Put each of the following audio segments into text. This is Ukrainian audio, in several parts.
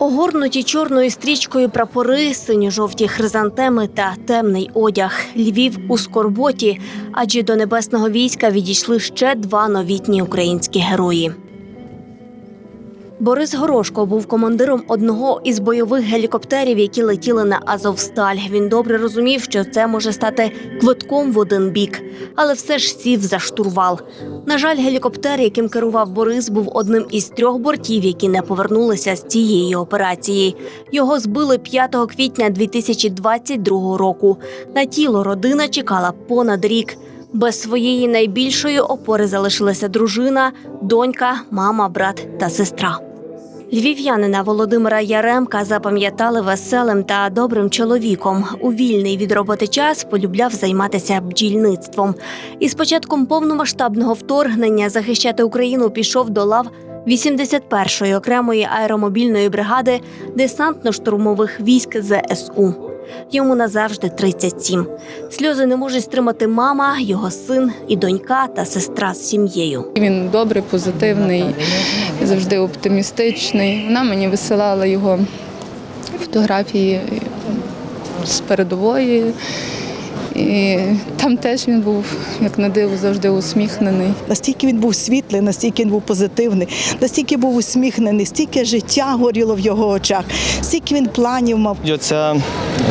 Огорнуті чорною стрічкою прапори, синьо-жовті хризантеми та темний одяг. Львів у скорботі, адже до небесного війська відійшли ще два новітні українські герої. Борис Горошко був командиром одного із бойових гелікоптерів, які летіли на Азовсталь. Він добре розумів, що це може стати квитком в один бік, але все ж сів за штурвал. На жаль, гелікоптер, яким керував Борис, був одним із трьох бортів, які не повернулися з цієї операції. Його збили 5 квітня 2022 року. На тіло родина чекала понад рік. Без своєї найбільшої опори залишилася дружина, донька, мама, брат та сестра. Львів'янина Володимира Яремка запам'ятали веселим та добрим чоловіком. У вільний від роботи час полюбляв займатися бджільництвом. І з початком повномасштабного вторгнення захищати Україну пішов до лав 81-ї окремої аеромобільної бригади десантно-штурмових військ ЗСУ. Йому назавжди 37. Сльози не можуть стримати мама, його син і донька та сестра з сім'єю. Він добрий, позитивний, завжди оптимістичний. Вона мені висилала його фотографії з передової. І там теж він був, як на диво, завжди усміхнений. Настільки він був світлий, настільки він був позитивний, настільки був усміхнений, стільки життя горіло в його очах, стільки він планів мав. Оця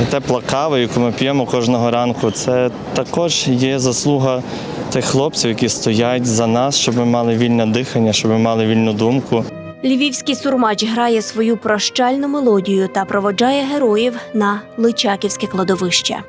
тепла кава, яку ми п'ємо кожного ранку, це також є заслуга тих хлопців, які стоять за нас, щоб ми мали вільне дихання, щоб ми мали вільну думку. Львівський сурмач грає свою прощальну мелодію та проводжає героїв на Личаківське кладовище.